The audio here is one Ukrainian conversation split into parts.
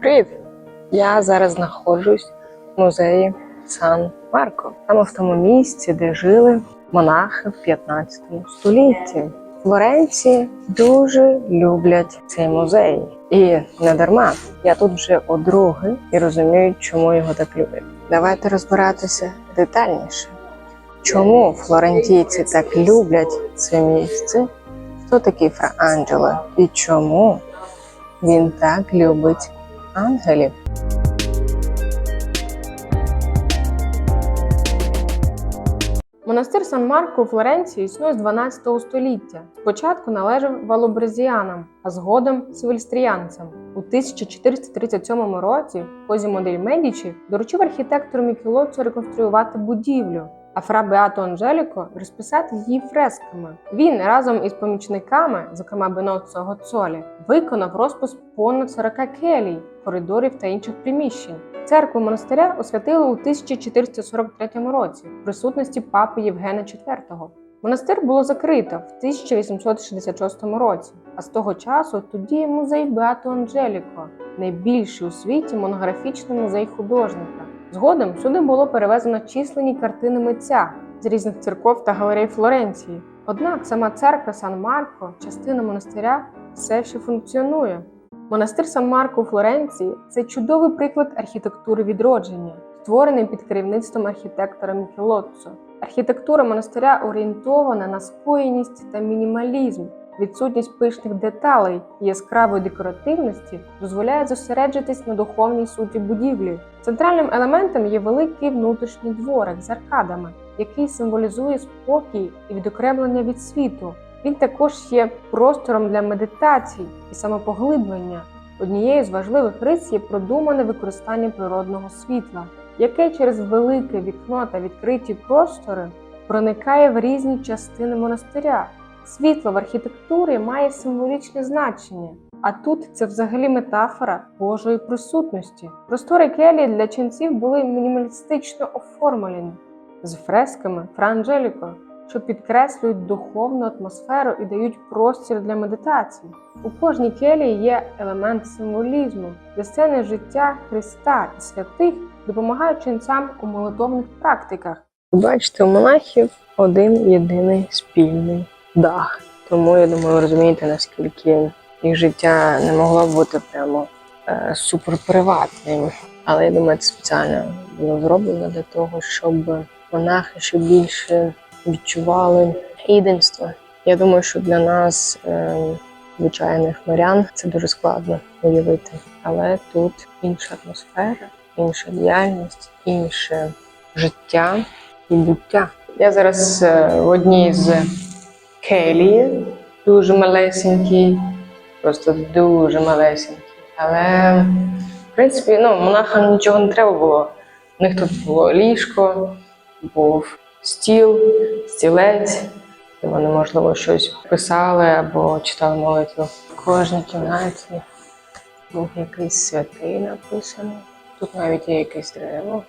Привіт! Я зараз знаходжусь в музеї Сан Марко. Саме в тому місці, де жили монахи в 15 столітті. Флоренції дуже люблять цей музей. І не дарма. Я тут вже одруги і розумію, чому його так люблять. Давайте розбиратися детальніше. Чому флорентійці так люблять це місце? Хто такий Фра Анджело і чому він так любить ангелів? Монастир Сан Марко у Флоренції існує з 12 століття. Спочатку належав валобрезіанам, а згодом сивільстріянцям. У 1437 році Козімо дель Медічі доручив архітектору Мікелоццо реконструювати будівлю, а фра Беато Анджеліко розписати її фресками. Він разом із помічниками, зокрема Беноццо Гоцолі, виконав розпис понад 40 келій, коридорів та інших приміщень. Церкву монастиря освятили у 1443 році в присутності папи Євгена IV. Монастир було закрито в 1866 році, а з того часу тут діє музей Беато Анджеліко, найбільший у світі монографічний музей художника. Згодом сюди було перевезено численні картини митця з різних церков та галерей Флоренції. Однак сама церква Сан Марко, частина монастиря, все ще функціонує. Монастир Сан Марко у Флоренції це чудовий приклад архітектури відродження, створений під керівництвом архітектора Мікелоццо. Архітектура монастиря орієнтована на споєність та мінімалізм. Відсутність пишних деталей і яскравої декоративності дозволяє зосереджитись на духовній суті будівлі. Центральним елементом є великий внутрішній дворик з аркадами, який символізує спокій і відокремлення від світу. Він також є простором для медитацій і самопоглиблення. Однією з важливих рис є продумане використання природного світла, яке через велике вікно та відкриті простори проникає в різні частини монастиря. Світло в архітектурі має символічне значення, а тут це взагалі метафора Божої присутності. Простори келії для ченців були мінімалістично оформлені з фресками Фра Анджеліко, що підкреслюють духовну атмосферу і дають простір для медитації. У кожній келії є елемент символізму, де сцени життя Христа і святих допомагають ченцям у молитовних практиках. Бачите, у монахів один єдиний спільний дах. Тому я думаю, ви розумієте, наскільки їх життя не могло бути прямо е, суперприватним. Але я думаю, це спеціально було зроблено для того, щоб монахи ще більше відчували єдинство. Я думаю, що для нас, е, звичайних морян, це дуже складно уявити. Але тут інша атмосфера, інша діяльність, інше життя і буття. Я зараз е, в одній з келії, дуже малесенькій, просто дуже малесенькій. Але в принципі, ну, монахам нічого не треба було. У них тут було ліжко, був стіл, стілець, де вони, можливо, щось писали або читали молитву. В кожній кімнаті був якийсь святий написаний. Тут навіть є якесь дерево.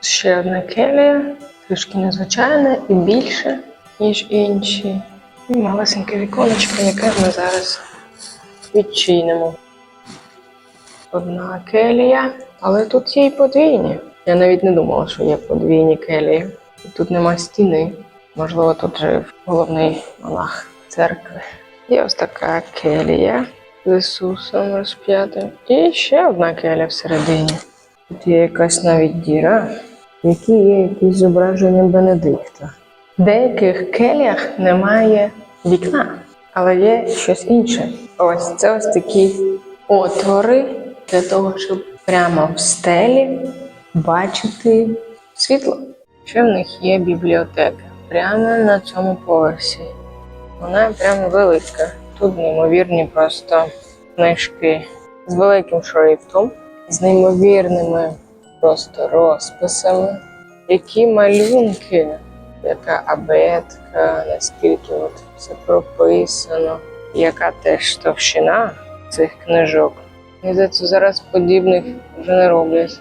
Ще одна келія, трішки незвичайна і більше, ніж інші. І малесеньке віконечко, яке ми зараз відчинимо. Одна келія, але тут є й подвійні. Я навіть не думала, що є подвійні келії. Тут нема стіни. Можливо, тут жив головний монах церкви. Є ось така келія з Ісусом розп'ятим. І ще одна келія всередині. Тут є якась навіть діра, в якій є якісь зображення Бенедикта. В деяких келіях немає вікна, але є щось інше. Ось це ось такі отвори для того, щоб прямо в стелі бачити світло. Ще в них є бібліотека прямо на цьому поверсі. Вона прямо велика. Тут неймовірні просто книжки з великим шрифтом, з неймовірними просто розписами, які малюнки, яка абетка, наскільки от все прописано, яка теж товщина цих книжок. Мені здається, зараз подібних вже не роблять.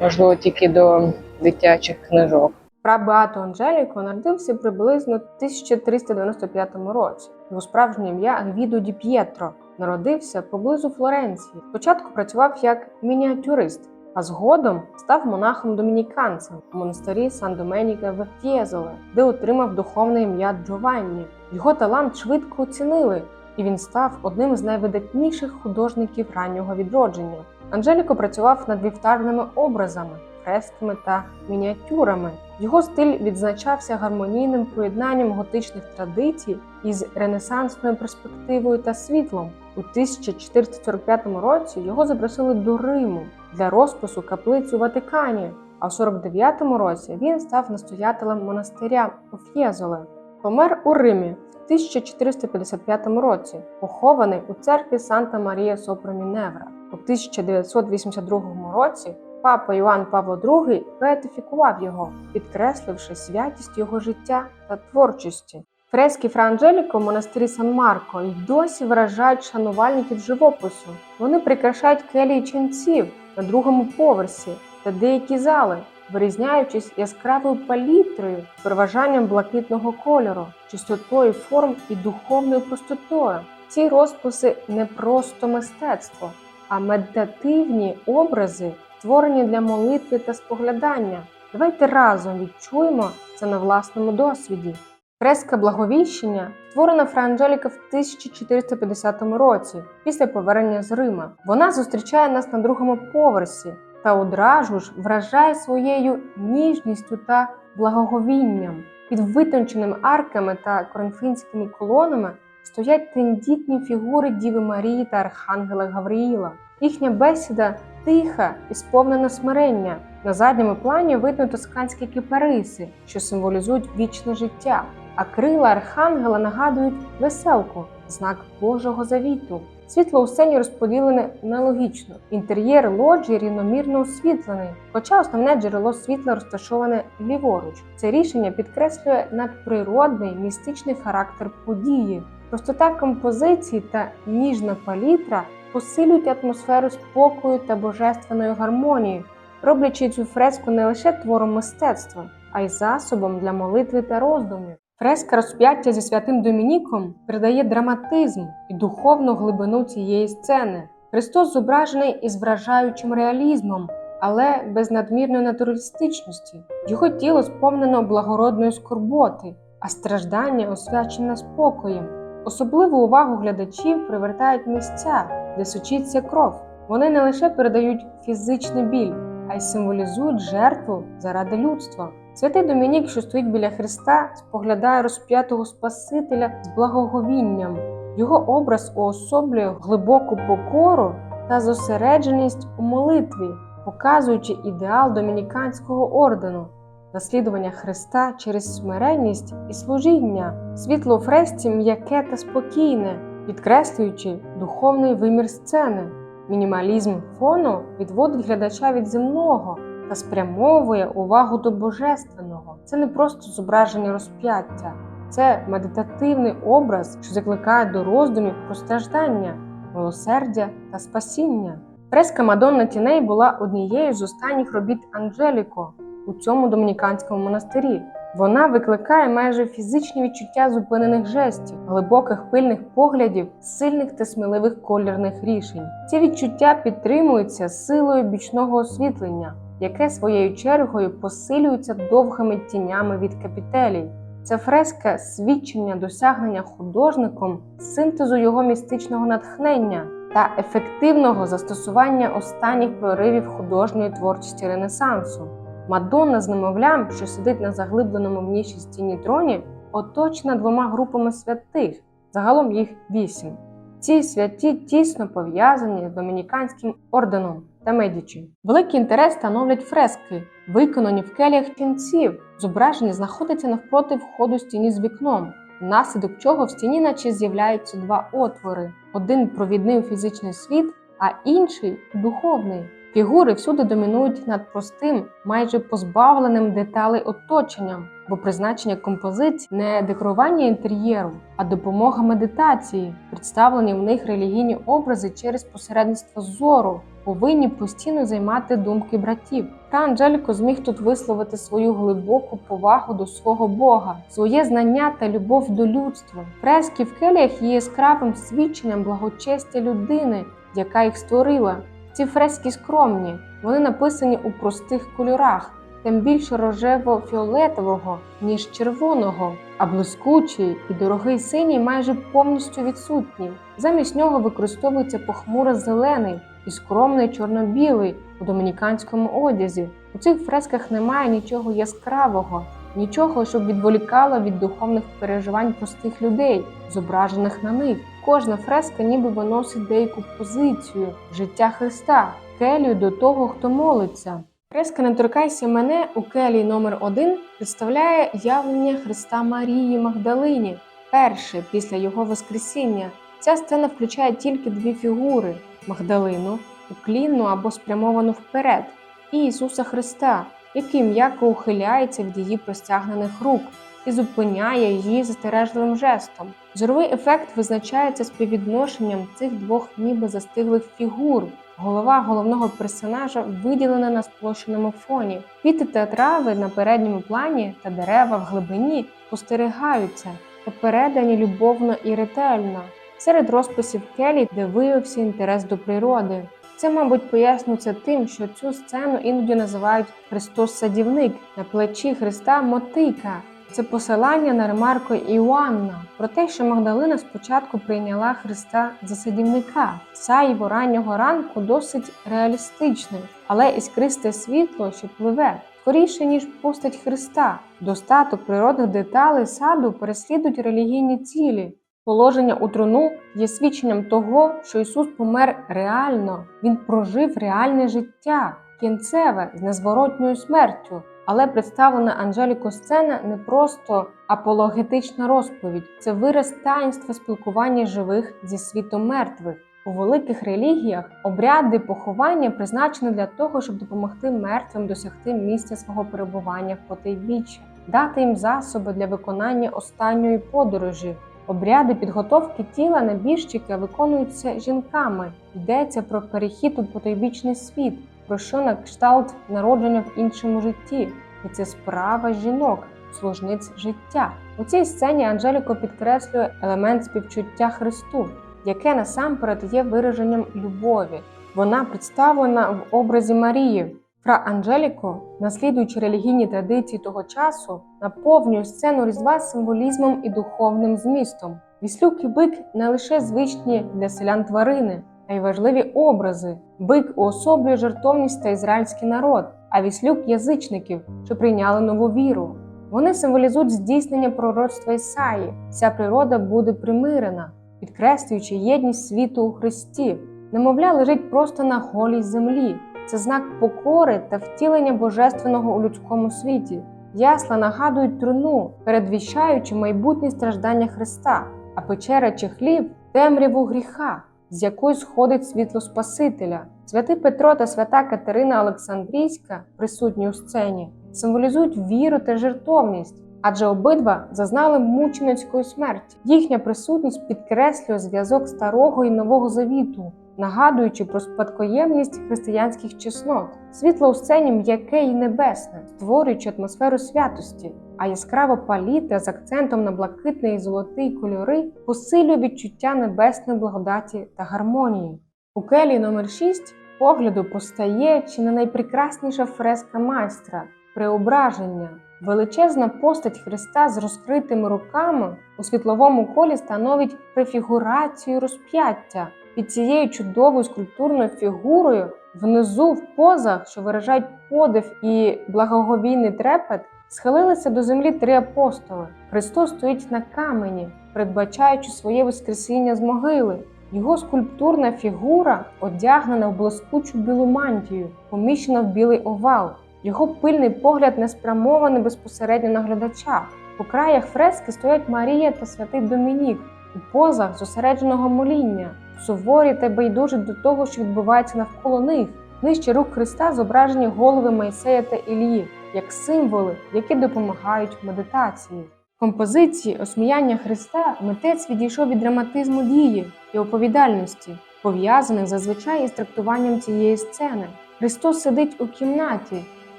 Можливо, тільки до дитячих книжок. Фра Беато Анджеліко народився приблизно в 1395 році. Його справжнє ім'я Гвідо Ді П'єтро. народився поблизу Флоренції. Спочатку працював як мініатюрист, а згодом став монахом-домініканцем у монастирі Сан Доменіка в Фєзоле, де отримав духовне ім'я Джованні. Його талант швидко оцінили, і він став одним з найвидатніших художників раннього відродження. Анжеліко працював над вівтарними образами, фресками та мініатюрами. Його стиль відзначався гармонійним поєднанням готичних традицій із ренесансною перспективою та світлом. У 1445 році його запросили до Риму для розпису каплиць у Ватикані. А в 49-му році він став настоятелем монастиря у Ф'єзоле. Помер у Римі в 1455 році, похований у церкві Санта Марія Сопра Міневра. У 1982 році папа Іоанн Павло II беатифікував його, підкресливши святість його життя та творчості. Фрески Фра Анджеліко в монастирі Сан Марко й досі вражають шанувальників живопису. Вони прикрашають келії ченців на другому поверсі та деякі зали, вирізняючись яскравою палітрою, переважанням блакитного кольору, чистотою форм і духовною простотою. Ці розписи не просто мистецтво, а медитативні образи, створені для молитви та споглядання. Давайте разом відчуємо це на власному досвіді. Фреска Благовіщення створена Фра Анджеліка в 1450 році, після повернення з Рима. Вона зустрічає нас на другому поверсі та одразу ж вражає своєю ніжністю та благоговінням. Під витонченими арками та коринфянськими колонами стоять тендітні фігури Діви Марії та Архангела Гавриїла. Їхня бесіда тиха і сповнена смирення. На задньому плані видно тосканські кипариси, що символізують вічне життя, а крила архангела нагадують веселку, знак Божого завіту. Світло у сцені розподілене нелогічно. Інтер'єр лоджії рівномірно освітлений, хоча основне джерело світла розташоване ліворуч. Це рішення підкреслює надприродний містичний характер події. Простота композиції та ніжна палітра посилюють атмосферу спокою та божественної гармонії, роблячи цю фреску не лише твором мистецтва, а й засобом для молитви та роздумів. Фреска розп'яття зі святим Домініком придає драматизм і духовну глибину цієї сцени. Христос зображений із вражаючим реалізмом, але без надмірної натуралістичності. Його тіло сповнено благородної скорботи, а страждання освячене спокоєм. Особливу увагу глядачів привертають місця, де сочиться кров. Вони не лише передають фізичний біль, а й символізують жертву заради людства. Святий Домінік, що стоїть біля Христа, споглядає розп'ятого Спасителя з благоговінням. Його образ уособлює глибоку покору та зосередженість у молитві, показуючи ідеал домініканського ордену, наслідування Христа через смиренність і служіння, світло у фресці м'яке та спокійне, підкреслюючи духовний вимір сцени. Мінімалізм фону відводить глядача від земного та спрямовує увагу до божественного. Це не просто зображення розп'яття, це медитативний образ, що закликає до роздумів про страждання, милосердя та спасіння. Фреска Мадонна Тіней була однією з останніх робіт Анджеліко у цьому домініканському монастирі. Вона викликає майже фізичні відчуття зупинених жестів, глибоких пильних поглядів, сильних та сміливих колірних рішень. Ці відчуття підтримуються силою бічного освітлення, яке своєю чергою посилюється довгими тінями від капітелій. Ця фреска свідчення досягнення художником синтезу його містичного натхнення та ефективного застосування останніх проривів художньої творчості Ренесансу. Мадонна з немовлям, що сидить на заглибленому в ніші стіні троні, оточена двома групами святих, загалом їх вісім. Ці святі тісно пов'язані з домініканським орденом та медічі. Великий інтерес становлять фрески, виконані в келіях ченців. Зображення знаходиться навпроти входу стіні з вікном, внаслідок чого в стіні наче з'являються два отвори: один провідний у фізичний світ, а інший духовний. Фігури всюди домінують над простим, майже позбавленим деталей оточенням, бо призначення композицій не декорування інтер'єру, а допомога медитації, представлені в них релігійні образи через посередництво зору. Повинні постійно займати думки братів. Та Анжеліко зміг тут висловити свою глибоку повагу до свого Бога, своє знання та любов до людства. Фрески в келіях є яскравим свідченням благочестя людини, яка їх створила. Ці фрески скромні, вони написані у простих кольорах, тим більше рожево-фіолетового, ніж червоного, а блискучий і дорогий синій майже повністю відсутні. Замість нього використовується похмуро зелений і скромний чорно-білий у домініканському одязі. У цих фресках немає нічого яскравого, нічого, щоб відволікало від духовних переживань простих людей, зображених на них. Кожна фреска ніби виносить деяку позицію життя Христа, келію до того, хто молиться. Фреска «Не торкайся мене» у келії номер 1 представляє явлення Христа Марії Магдалині, перше після його Воскресіння. Ця сцена включає тільки дві фігури: Магдалину, уклінну або спрямовану вперед, і Ісуса Христа, який м'яко ухиляється від її простягнених рук і зупиняє її застережливим жестом. Зоровий ефект визначається співвідношенням цих двох ніби застиглих фігур. Голова головного персонажа виділена на сплощеному фоні. Квіти та трави на передньому плані та дерева в глибині спостерігаються та передані любовно і ретельно. Серед розписів Келі, де виявився інтерес до природи. Це, мабуть, пояснюється тим, що цю сцену іноді називають Христос-садівник на плечі Христа мотика. Це посилання на ремарку Іоанна про те, що Магдалина спочатку прийняла Христа за садівника. Сяйво раннього ранку досить реалістичне, але іскристе світло, що пливе, скоріше ніж постать Христа. Достаток природних деталей саду переслідують релігійні цілі. Положення у труну є свідченням того, що Ісус помер реально, Він прожив реальне життя, кінцеве з незворотньою смертю. Але представлена Анжеліко сцена не просто апологетична розповідь, це вираз таїнства спілкування живих зі світом мертвих. У великих релігіях обряди поховання призначені для того, щоб допомогти мертвим досягти місця свого перебування в потайбіччя, дати їм засоби для виконання останньої подорожі. Обряди підготовки тіла небіжчика виконуються жінками. Йдеться про перехід у потойбічний світ, про що на кшталт народження в іншому житті, і це справа жінок, служниць життя. У цій сцені Анжеліко підкреслює елемент співчуття Христу, яке насамперед є вираженням любові. Вона представлена в образі Марії. Фра Анжеліко, наслідуючи релігійні традиції того часу, наповнює сцену різдва символізмом і духовним змістом. Віслюк і бик не лише звичні для селян тварини, а й важливі образи. Бик уособлює жертовність та ізраїльський народ, а віслюк язичників, що прийняли нову віру. Вони символізують здійснення пророцтва Ісаї. Вся природа буде примирена, підкреслюючи єдність світу у Христі. Немовля лежить просто на голій землі. Це знак покори та втілення божественного у людському світі. Ясла нагадують труну, передвіщаючи майбутні страждання Христа, а печера чи хлів темряву гріха, з якої сходить світло Спасителя. Святий Петро та свята Катерина Олександрійська, присутні у сцені, символізують віру та жертовність, адже обидва зазнали мученицької смерті. Їхня присутність підкреслює зв'язок старого і нового завіту, нагадуючи про спадкоємність християнських чеснот. Світло у сцені м'яке і небесне, створюючи атмосферу святості, а яскрава палітра з акцентом на блакитний і золотий кольори посилює відчуття небесної благодаті та гармонії. У келії номер 6 погляду постає чи не найпрекрасніша фреска майстра преображення. Величезна постать Христа з розкритими руками у світловому колі становить префігурацію розп'яття. Під цією чудовою скульптурною фігурою внизу в позах, що виражають подив і благоговійний трепет, схилилися до землі три апостоли. Христос стоїть на камені, передбачаючи своє воскресіння з могили. Його скульптурна фігура одягнена в блискучу білу мантію, поміщена в білий овал. Його пильний погляд не спрямований безпосередньо на глядача. У краях фрески стоять Марія та святий Домінік у позах зосередженого моління, суворі та байдужі до того, що відбувається навколо них. Нижче рук Христа зображені голови Майсея та Ілії, як символи, які допомагають в медитації. В композиції осміяння Христа митець відійшов від драматизму дії і оповідальності. пов'язаних зазвичай із трактуванням цієї сцени. Христос сидить у кімнаті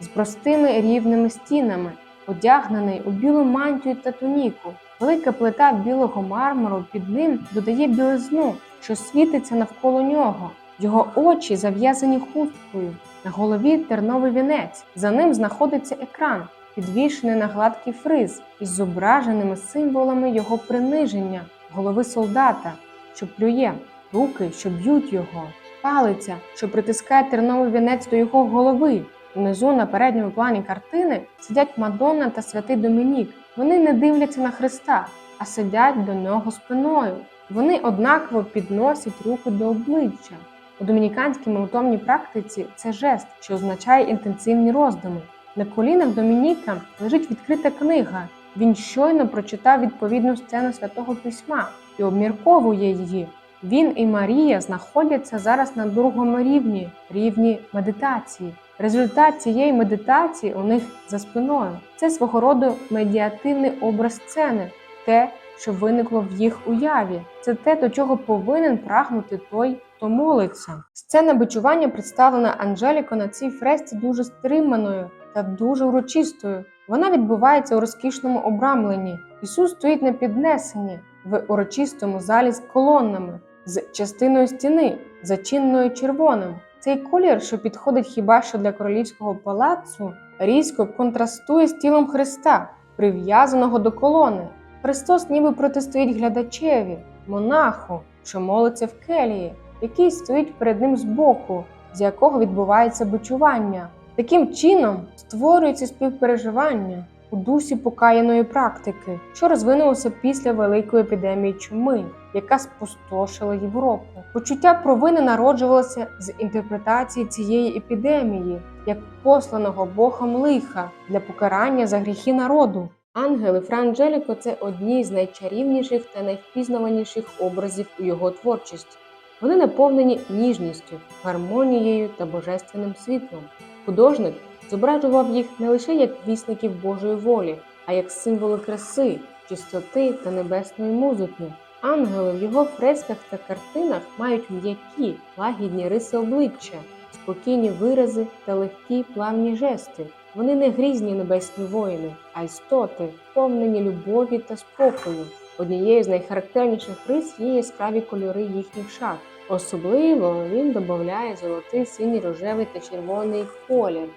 з простими рівними стінами, одягнений у білу мантію та туніку. Велика плита білого мармуру під ним додає білизну, що світиться навколо нього. Його очі зав'язані хусткою, на голові терновий вінець. За ним знаходиться екран, підвішений на гладкий фриз із зображеними символами його приниження, голови солдата, що плює, руки, що б'ють його, палиця, що притискає терновий вінець до його голови. Внизу на передньому плані картини сидять Мадонна та святий Домінік. Вони не дивляться на Христа, а сидять до нього спиною. Вони однаково підносять руки до обличчя. У домініканській молитовній практиці це жест, що означає інтенсивні роздуми. На колінах Домініка лежить відкрита книга. Він щойно прочитав відповідну сцену святого письма і обмірковує її. Він і Марія знаходяться зараз на другому рівні рівні медитації. Результат цієї медитації у них за спиною. Це свого роду медіативний образ сцени, те, що виникло в їх уяві. Це те, до чого повинен прагнути той, хто молиться. Сцена бичування представлена Анжеліко на цій фресці дуже стриманою та дуже урочистою. Вона відбувається у розкішному обрамленні. Ісус стоїть на піднесенні в урочистому залі з колоннами, з частиною стіни, зачиненою червоним. Цей колір, що підходить хіба що для королівського палацу, різко контрастує з тілом Христа, прив'язаного до колони. Христос ніби протистоїть глядачеві, монаху, що молиться в келії, який стоїть перед ним збоку, з якого відбувається бичування. Таким чином створюється співпереживання у дусі покаяної практики, що розвинулося після великої епідемії чуми, яка спустошила Європу. Почуття провини народжувалося з інтерпретації цієї епідемії як посланого Богом лиха для покарання за гріхи народу. Ангели Франджеліко це одні з найчарівніших та найвпізнаваніших образів у його творчості. Вони наповнені ніжністю, гармонією та божественним світлом. Художник зображував їх не лише як вісників Божої волі, а як символи краси, чистоти та небесної музики. Ангели в його фресках та картинах мають м'які, лагідні риси обличчя, спокійні вирази та легкі плавні жести. Вони не грізні небесні воїни, а істоти, повнені любові та спокою. Однією з найхарактерніших рис є яскраві кольори їхніх шат. Особливо він додає золотий, синій, рожевий та червоний колір.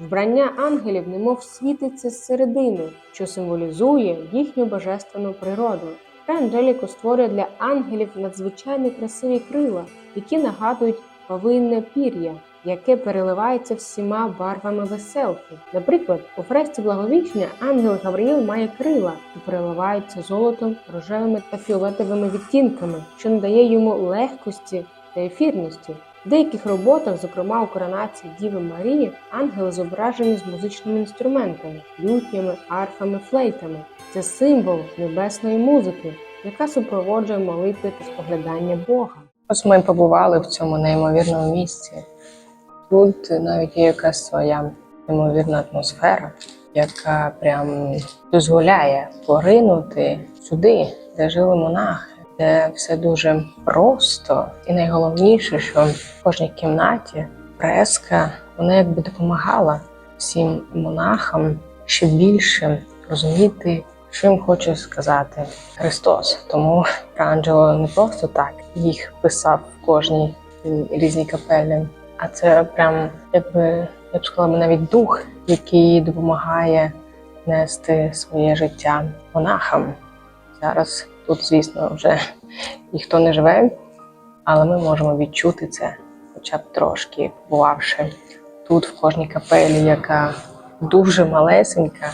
Вбрання ангелів немов світиться зсередини, що символізує їхню божественну природу. Фре Анджеліко створює для ангелів надзвичайно красиві крила, які нагадують павинне пір'я, яке переливається всіма барвами веселки. Наприклад, у фресці благовічня ангел Гавриїл має крила, що переливаються золотом, рожевими та фіолетовими відтінками, що надає йому легкості та ефірності. Деяких роботах, зокрема у коронації Діви Марії, ангели зображені з музичними інструментами, лютнями, арфами, флейтами. Це символ небесної музики, яка супроводжує молитви та споглядання Бога. Ось ми побували в цьому неймовірному місці. Тут навіть є якась своя неймовірна атмосфера, яка прям дозволяє поринути сюди, де жили монахи, де все дуже просто. І найголовніше, що в кожній кімнаті преска вона якби допомагала всім монахам ще більше розуміти, їм хоче сказати Христос. Тому Анджело не просто так їх писав в кожній різній капелі, а це прям якби я б сказала, навіть дух, який допомагає нести своє життя монахам. Зараз тут, звісно, вже ніхто не живе, але ми можемо відчути це, хоча б трошки, побувавши тут, в кожній капелі, яка дуже малесенька,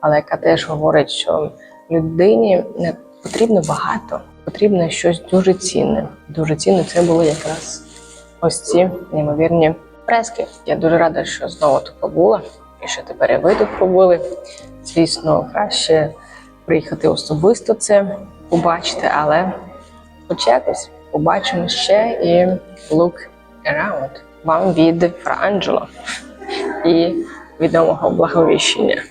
але яка теж говорить, що людині не потрібно багато, потрібно щось дуже цінне. Дуже цінне це було якраз ось ці неймовірні фрески. Я дуже рада, що знову тут побула, і що тепер ви тут побули. Звісно, краще приїхати особисто це побачити, але хоч якось побачимо ще і look around вам від Фра Анджело і відомого благовіщення.